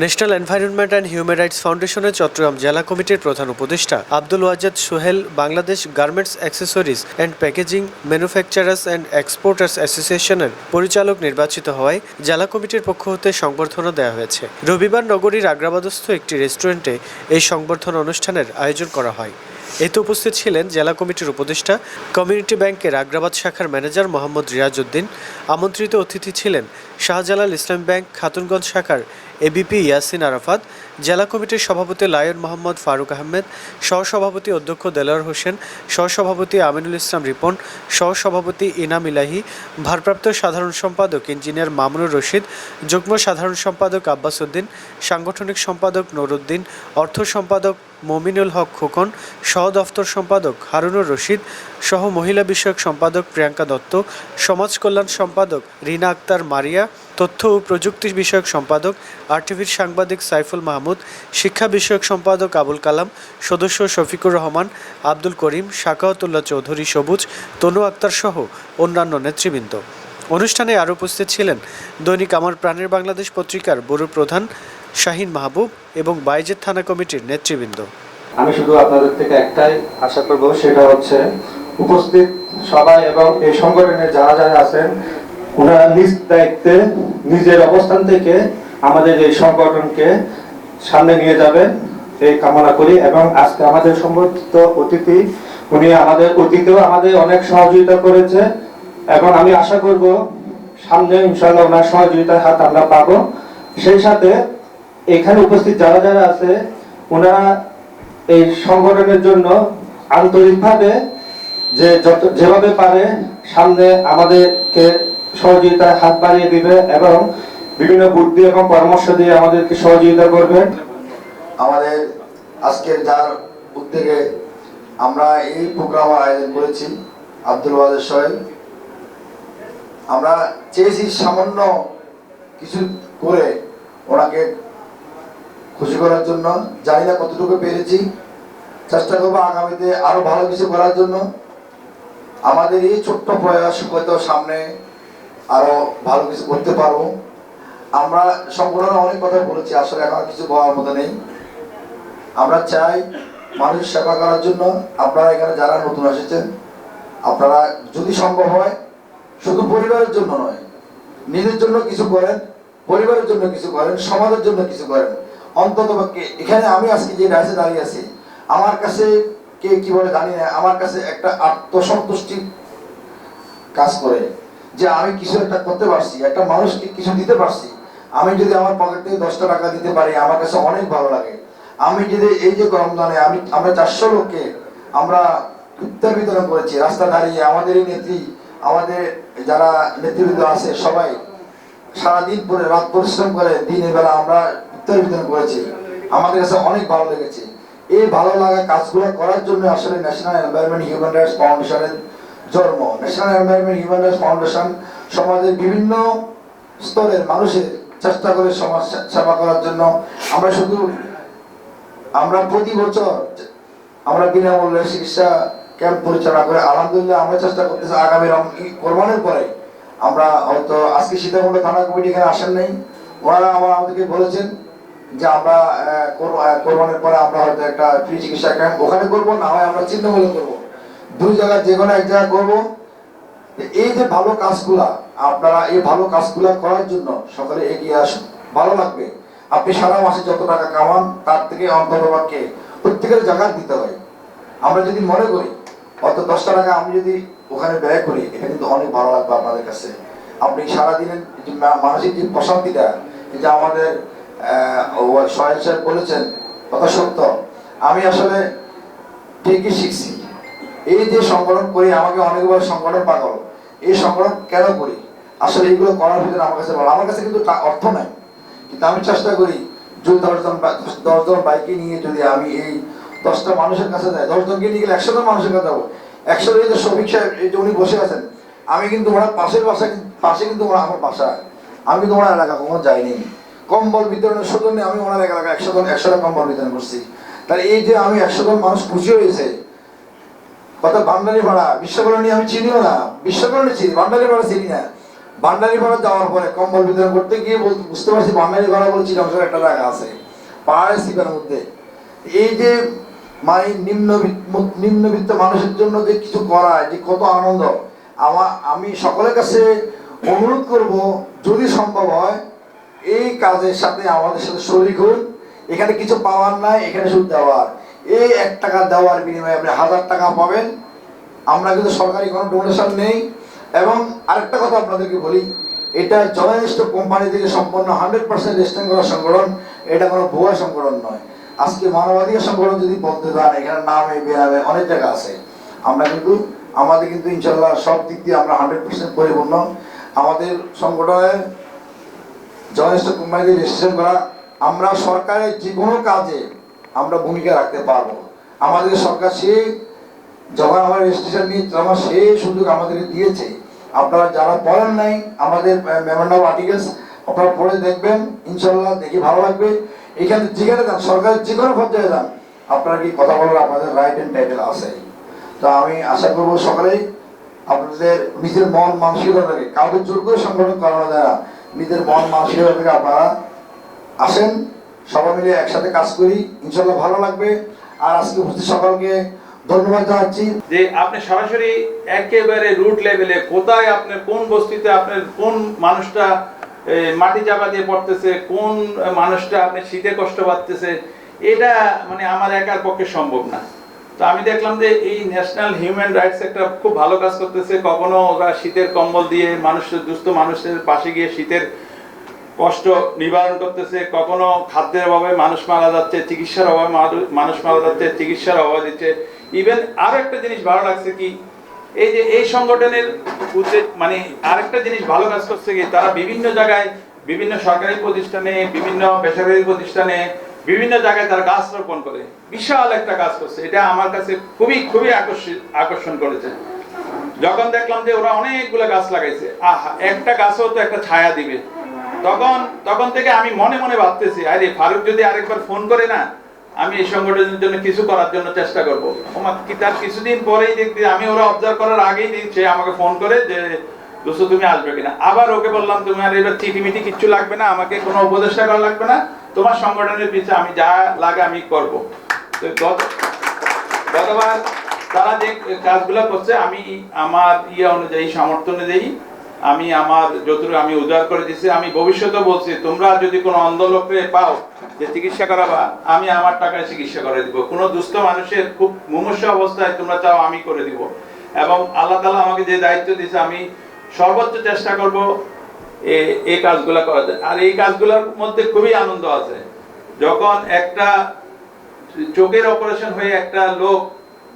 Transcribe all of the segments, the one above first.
National environment and human rights ফাউন্ডেশনের চট্টগ্রাম জেলা কমিটির প্রধান উপদেষ্টা Abdul Wajed Sohel, Bangladesh garments accessories and packaging manufacturers and exporters অ্যাসোসিয়েশনের পরিচালক নির্বাচিত হওয়ায় জেলা কমিটির পক্ষ হতে সংবর্ধনা দেওয়া হয়েছে। রবিবার নগরীর আগ্রাবাদস্থ একটি রেস্টুরেন্টে এই সংবর্ধনা অনুষ্ঠানের আয়োজন করা হয়। এতে উপস্থিত ছিলেন জেলা কমিটির উপদেষ্টা, কমিউনিটি ব্যাংকের আগ্রাবাদ শাখার ম্যানেজার মোহাম্মদ রিয়াজউদ্দিন। আমন্ত্রিত অতিথি ছিলেন শাহজালাল ইসলাম ব্যাংক, খাতুনগঞ্জ শাখার এবিপি ইয়াসিন আরাফাত জেলা কমিটির সভাপতি লায়ন মোহাম্মদ ফারুক আহমেদ, সহসভাপতি অধ্যক্ষ দেলোয়ার হোসেন, সহসভাপতি আমিনুল ইসলাম রিপন, সহসভাপতি ইনাম ইলাহি, ভারপ্রাপ্ত সাধারণ সম্পাদক ইঞ্জিনিয়ার মামুনুর রশিদ, যুগ্ম সাধারণ সম্পাদক আব্বাস উদ্দিন, সাংগঠনিক সম্পাদক নুরুদ্দিন, অর্থ সম্পাদক মমিনুল হক খোকন, সহ দফতর সম্পাদক হারুনুর রশিদ, সহ মহিলা বিষয়ক সম্পাদক প্রিয়াঙ্কা দত্ত, সমাজ কল্যাণ সম্পাদক রিনা আক্তার মারিয়া তথ্য ও প্রযুক্তি বিষয়ক সম্পাদক, আরটিভির সাংবাদিক সাইফুল মাহমুদ, শিক্ষা বিষয়ক সম্পাদক আবুল কালাম, সদস্য শফিকুর রহমান, আব্দুল করিম, শাকাওয়াতুল্লাহ চৌধুরী সবুজ, তনু আক্তার সহ অন্যান্য নেতৃবৃন্দ। অনুষ্ঠানে আরও উপস্থিত ছিলেন দৈনিক আমার প্রাণের বাংলাদেশ পত্রিকার বড় প্রধান শাহিন মাহবুব এবং বাইজের থানা কমিটির নেতৃবৃন্দ। আমি শুধু আপনাদের থেকে একটাই আশা করব, সেটা হচ্ছে উপস্থিত সবাই এবং এই সংগঠনে যারা যারা আছেন ওনারা নিজ দায়িত্বে নিজের অবস্থান থেকে আমাদের এই সংগঠনকে সামনে নিয়ে যাবেন এই কামনা করি। এবং আজকে আমাদের সম্বর্ধিত অতিথি, উনি আমাদের অতীতেও আমাদের অনেক সহযোগিতা করেছে। এবং আমি আশা করব সামনে ইনশাআল্লাহ ওনার সহযোগিতার হাত আমরা পাবো। সেই সাথে এখানে উপস্থিত যারা যারা আছে, ওনারা এই সংগঠনের জন্য আন্তরিকভাবে যে যত যেভাবে পারে সামনে আমাদেরকে সহযোগিতার হাত বাড়িয়ে দিবে এবং বিভিন্ন বুদ্ধি এবং পরামর্শ দিয়ে আমাদেরকে সহযোগিতা করবেন আমাদের আজকের যার উদ্যোগে আমরা এই প্রোগ্রাম আয়োজন করেছি, আব্দুল ওয়াজেদ সোহেল। আমরা চেয়েছি সামান্য কিছু করে ওনাকে খুশি করার জন্য। জানি না কতটুকু পেরেছি। চেষ্টা করব আগামীতে আরও ভালো কিছু করার জন্য। আমাদের এই ছোট্ট প্রয়াস হয়তো সামনে আরও ভালো কিছু করতে পারব। আমরা সম্পূর্ণ অনেক কথা বলেছি, আসলে এখন কিছু বলার মতো নেই। আমরা চাই মানুষ সেবা করার জন্য, আপনারা এখানে যারা নতুন এসেছেন, আপনারা যদি সম্ভব হয়, শুধু পরিবারের জন্য নয়, নিজের জন্য কিছু করেন, পরিবারের জন্য কিছু করেন, সমাজের জন্য কিছু করেন। অন্তত এখানে আমি আজকে যে রাইসে দাঁড়িয়ে আছি, আমার কাছে কে কি বলে জানি না, আমার কাছে একটা আত্মসন্তুষ্টি কাজ করে। যে আমি কিছু একটা করতে পারছি, একটা মানুষকে কিছু দিতে পারছি, আমি যদি আমার পকেট থেকে দশটা টাকা দিতে পারি, আমার কাছে অনেক ভালো লাগে। আমি যদি এই যে রমজানে আমি, আমরা চারশো লোককে আমরা ইফতার বিতরণ করেছি, রাস্তা দাঁড়িয়ে আমাদেরই নেত্রী, আমাদের যারা নেতৃবৃন্দ আছে সবাই, সারাদিন পরে রাত পরিশ্রম করে দিনের বেলা আমরা ইফতার বিতরণ করেছি। আমাদের কাছে অনেক ভালো লেগেছে। এই ভালো লাগা কাজগুলো করার জন্য আসলে ন্যাশনাল এনভায়রনমেন্ট হিউম্যান রাইটস ফাউন্ডেশনের জন্ম ন্যাশনাল হিউম্যান রাইটস ফাউন্ডেশন সমাজের বিভিন্ন স্তরের মানুষের চেষ্টা করে সমাজ সেবা করার জন্য আমরা শুধু, আমরা প্রতি বছর আমরা বিনামূল্যে চিকিৎসা ক্যাম্প পরিচালনা করে আলহামদুলিল্লাহ আমরা চেষ্টা করতেছি আগামী ই- পরে। আমরা হয়তো আজকে সীতাকুণ্ড থানা কমিটি এখানে আসেন নাই। ওনারা আমার, আমাদেরকে বলেছেন যে আমরা কোরবানির পরে আমরা হয়তো একটা ফ্রি চিকিৎসা ক্যাম্প ওখানে করব, না হয় আমরা চিহ্নমূল্য করব। দুই জায়গায় যে কোনো এক জায়গায় করব। এই যে ভালো কাজগুলা, আপনারা এই ভালো কাজগুলা করার জন্য সকলে এগিয়ে আসুন। ভালো লাগবে। আপনি সারা মাসে যত টাকা কামান, তার থেকে অন্ততপক্ষে প্রত্যেকের জায়গায় দিতে হয়। আমরা যদি মনে করি, অত দশটা টাকা আমি যদি ওখানে ব্যয় করি, এটা কিন্তু অনেক ভালো লাগবে আপনাদের কাছে। আপনি সারাদিনের মানসিক যে প্রশান্তিটা যে আমাদের সহেল সাহেব বলেছেন, কথা সত্য। আমি আসলে ঠিকই শিখছি। এই যে সংগঠন করি, আমাকে অনেকবার সংগঠন পাগল। এই সংগঠন কেন করি? আসলে এইগুলো করার ভিতরে আমার কাছে আমার কাছে কিন্তু অর্থ নাই। কিন্তু আমি চেষ্টা করি, যদি দশজন দশজন বাইকে নিয়ে যদি আমি এই দশটা মানুষের কাছে যাই, দশজনকে নিয়ে গেলে একশো জন মানুষের কাছে যাব। একশো এই যে শফিক সাহেব, এই যে উনি বসে আছেন, আমি কিন্তু ওনার পাশের বাসা পাশে কিন্তু ওরা আমার বাসা। আমি কিন্তু ওনার এলাকা কখনো যাইনি। কম্বল বিতরণের সৌজন্যে আমি ওনার এলাকা একশো জন একশোটা কম্বল বিতরণ করছি। তাহলে এই যে আমি একশো জন মানুষ খুশি হয়েছে কথা বান্ডারি ভাড়া? বিশ্বকরণী আমি চিনিও না। বিশ্বকরণী চিনি বান্ডারি ভাড়া চিনি না। বান্ডারি ভাড়া যাওয়ার পরে কম্বল বিতরণ করতে গিয়ে বুঝতে পারছি ভান্ডারিপাড়া বলে চিরাংশের একটা জায়গা আছে, পাহাড়ের সিপের মধ্যে। এই যে মানে নিম্নবিত্ত নিম্নবিত্ত মানুষের জন্য যে কিছু করা যে কত আনন্দ, আমার আমি সকলের কাছে অনুরোধ করব, যদি সম্ভব হয়, এই কাজের সাথে আমাদের সাথে শরিক হন। এখানে কিছু পাওয়ার নাই, এখানে শুধু দেওয়ার। এই এক টাকা দেওয়ার বিনিময়ে আপনি হাজার টাকা পাবেন। আমরা কিন্তু সরকারি কোনো ডোনেশন নেই। এবং আরেকটা কথা আপনাদেরকে বলি, এটা জননিষ্ঠ কোম্পানি থেকে সম্পন্ন হান্ড্রেড পার্সেন্ট রেজিস্ট্রেশন করা সংগঠন, এটা কোনো ভুয়া সংগঠন নয়। আজকে মানবাধিকার সংগঠন যদি বলতে চান এখানে নামে বেনামে অনেক জায়গা আছে। আমরা কিন্তু, আমাদের কিন্তু ইনশাল্লাহ সব দিক দিয়ে আমরা হান্ড্রেড পার্সেন্ট পরিপূর্ণ। আমাদের সংগঠনের জননিষ্ঠ কোম্পানিতে রেজিস্ট্রেশন করা, আমরা সরকারের যে কোনো কাজে আমরা ভূমিকা রাখতে পারব আমাদের সরকার সে যখন আমার রেজিস্ট্রেশন নিয়ে তখন সে সুযোগ আমাদেরকে দিয়েছে। আপনারা যারা পড়েন নাই, আমাদের মেমোরেন্ডাম আর্টিকেলস আপনারা পড়ে দেখবেন ইনশাল্লাহ দেখি ভালো লাগবে। এখানে যেখানে যান, সরকারের যে কোনো পর্যায়ে যান, আপনারা কি কথা বলার আপনাদের রাইট অ্যান্ড টাইটেল আছে। তো আমি আশা করব সকালেই আপনাদের নিজের মন মানসিকতা থেকে, কাউকে জোর করে সংগঠন করানো যায় না। নিজের মন মানসিকতা থেকে আপনারা আসেন। সবাই মিলে একসাথে কাজ করি। ইনশাল্লাহ ভালো লাগবে। আর আজকে উপস্থিত সকলকে ধন্যবাদ জানাচ্ছি। যে আপনি সরাসরি একেবারে রুট লেভেলে কোথায় আপনার কোন বস্তিতে আপনার কোন মানুষটা মাটি চাপা দিয়ে পড়তেছে, কোন মানুষটা আপনি শীতে কষ্ট পাচ্ছে এটা মানে আমার একার পক্ষে সম্ভব না। তো আমি দেখলাম যে এই ন্যাশনাল হিউম্যান রাইটস একটা খুব ভালো কাজ করতেছে। কখনো ওরা শীতের কম্বল দিয়ে মানুষের, দুস্থ মানুষের পাশে গিয়ে শীতের কষ্ট নিবারণ করতেছে, কখনো খাদ্যের অভাবে মানুষ মারা যাচ্ছে, চিকিৎসার অভাবে মানুষ মারা যাচ্ছে, চিকিৎসার অভাব দিচ্ছে। ইভেন আরও একটা জিনিস ভালো লাগছে কি, এই যে এই সংগঠনের উদ্দেশ্য মানে আরেকটা জিনিস ভালো কাজ করছে কি, তারা বিভিন্ন জায়গায়, বিভিন্ন সরকারি প্রতিষ্ঠানে, বিভিন্ন বেসরকারি প্রতিষ্ঠানে, বিভিন্ন জায়গায় তারা গাছ রোপণ করে। বিশাল একটা কাজ করছে। এটা আমার কাছে খুবই খুবই আকর্ষিত, আকর্ষণ করেছে। যখন দেখলাম যে ওরা অনেকগুলো গাছ লাগাইছে, আহা, একটা গাছও তো একটা ছায়া দিবে। তখন তখন থেকে আমি মনে মনে ভাবতেছি, আরে ফারুক যদি আরেকবার ফোন করে না, আমি এই সংগঠনের জন্য কিছু করার জন্য চেষ্টা করব। কি তার কিছুদিন পরেই দেখতে আমি ওরা অবজার্ভ করার আগেই দেখছি আমাকে ফোন করে যে, দোস্ত, তুমি আসবে কিনা? আবার ওকে বললাম, তুমি আর এবার চিঠি মিটি কিচ্ছু লাগবে না, আমাকে কোনো উপদেষ্টা করা লাগবে না। তোমার সংগঠনের পিছিয়ে আমি যা লাগে আমি করব। গত, গতবার তারা যে কাজগুলো করছে, আমি আমার ইয়ে অনুযায়ী, সামর্থ্য অনুযায়ী আমি আমার যতটুকু আমি উদ্ধার করে দিচ্ছি আমি ভবিষ্যতে বলছি, তোমরা যদি কোনো অন্ধ লোককে পাও যে চিকিৎসা করাবা, আমি আমার টাকায় চিকিৎসা করে দিব। কোনো দুস্থ মানুষের খুব মুমূর্ষ অবস্থায় তোমরা চাও, আমি করে দিব। এবং আল্লাহ তালা আমাকে যে দায়িত্ব দিয়েছে, আমি সর্বোচ্চ চেষ্টা করব এই কাজগুলো করার জন্য। আর এই কাজগুলোর মধ্যে খুবই আনন্দ আছে। যখন একটা চোখের অপারেশন হয়ে একটা লোক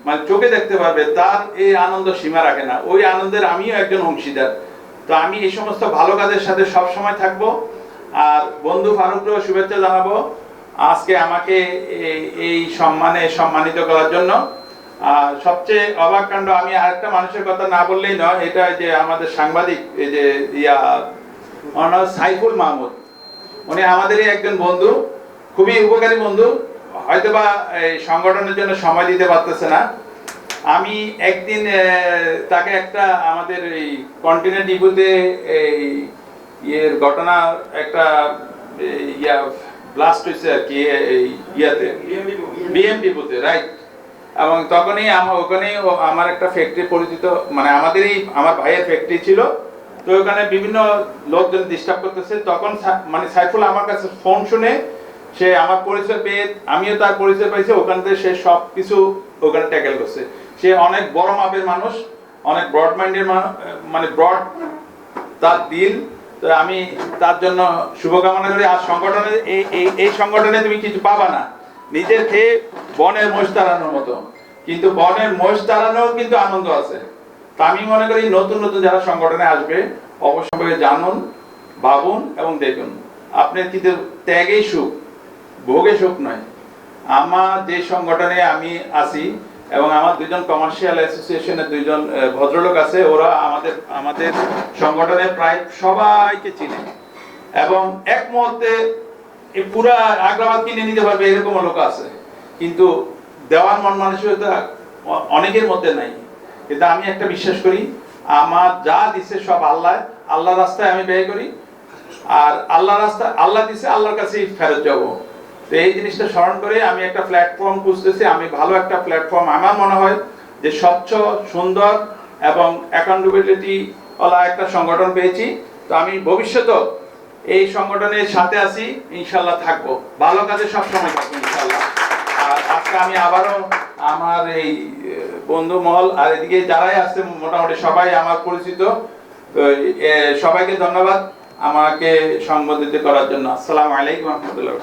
মানে চোখে দেখতে পারবে, তার এই আনন্দ সীমা রাখে না। ওই আনন্দের আমিও একজন অংশীদার। তো আমি এই সমস্ত ভালো কাজের সাথে সব সময় থাকব। আর বন্ধু ফারুককেও শুভেচ্ছা জানাব আজকে আমাকে এই- সম্মানে সম্মানিত করার জন্য। আর সবচেয়ে অবাক কাণ্ড, আমি আরেকটা মানুষের কথা না বললেই নয়, এটা যে আমাদের সাংবাদিক, এই যে ইয়া ওনার সাইফুল মাহমুদ। উনি আমাদেরই একজন বন্ধু, খুবই উপকারী বন্ধু। হয়তোবা এই সংগঠনের জন্য সময় দিতে পারতেছে না। আমি একদিন তাকে একটা আমাদের এই কন্টিনেন্ট ডিপুতে এই ইয়ের ঘটনা একটা ইয়া ব্লাস্ট হয়েছে আর কি এই ইয়াতে। বিএম ডিপুতে রাইট এবং তখনই আমার ওখানেই আমার একটা ফ্যাক্টরি পরিচিত মানে আমাদেরই আমার ভাইয়ের ফ্যাক্টরি ছিল। তো ওখানে বিভিন্ন লোকজন ডিস্টার্ব করতেছে। তখন মানে সাইফুল আমার কাছে ফোন শুনে সে আমার পরিচয় পেয়ে আমিও তার পরিচয় পাইছি ওখান থেকে সে সব কিছু ওখানে ট্যাকেল করছে। সে অনেক বড় মাপের মানুষ, অনেক ব্রড মাইন্ডের মানে ব্রড তার দিল তো আমি তার জন্য শুভকামনা করি। আর সংগঠনে, এই এই সংগঠনে তুমি কিছু পাবা না। নিজের খেয়ে বনের মোষ তাড়ানোর মতো। কিন্তু বনের মোষ তাড়ানোর কিন্তু আনন্দ আছে। তা আমি মনে করি নতুন নতুন যারা সংগঠনে আসবে, অবশ্যই জানুন, ভাবুন এবং দেখুন। আপনার কিন্তু ত্যাগেই সুখ, ভোগে সুখ নয়। আমার যে সংগঠনে আমি আছি এবং আমার দুজন কমার্শিয়াল অ্যাসোসিয়েশনের দুইজন ভদ্রলোক আছে, ওরা আমাদের আমাদের সংগঠনের প্রায় সবাইকে চিনে। এবং এক মুহূর্তে পুরা আগ্রাবাদ কিনে নিতে পারবে এরকম লোক আছে। কিন্তু দেওয়ার মন মানসিকতা অনেকের মধ্যে নাই। কিন্তু আমি একটা বিশ্বাস করি, আমার যা দিছে সব আল্লাহ আল্লাহ রাস্তায় আমি ব্যয় করি। আর আল্লাহ রাস্তা, আল্লাহ দিছে, আল্লাহর কাছেই ফেরত যাব। তো এই জিনিসটা স্মরণ করে আমি একটা প্ল্যাটফর্ম খুঁজতেছি। আমি ভালো একটা প্ল্যাটফর্ম আমার মনে হয় যে স্বচ্ছ, সুন্দর এবং অ্যাকাউন্টেবিলিটি ওলা একটা সংগঠন পেয়েছি। তো আমি ভবিষ্যতেও এই সংগঠনের সাথে আছি ইনশাল্লাহ থাকব। ভালো কাজে সবসময় থাকব ইনশাল্লাহ আর আজকে আমি আবারও আমার এই বন্ধু মহল আর এদিকে যারাই আছে, মোটামুটি সবাই আমার পরিচিত। তো সবাইকে ধন্যবাদ আমাকে সম্বোধিত করার জন্য। আসসালামু আলাইকুম রহমতুল্লাহ।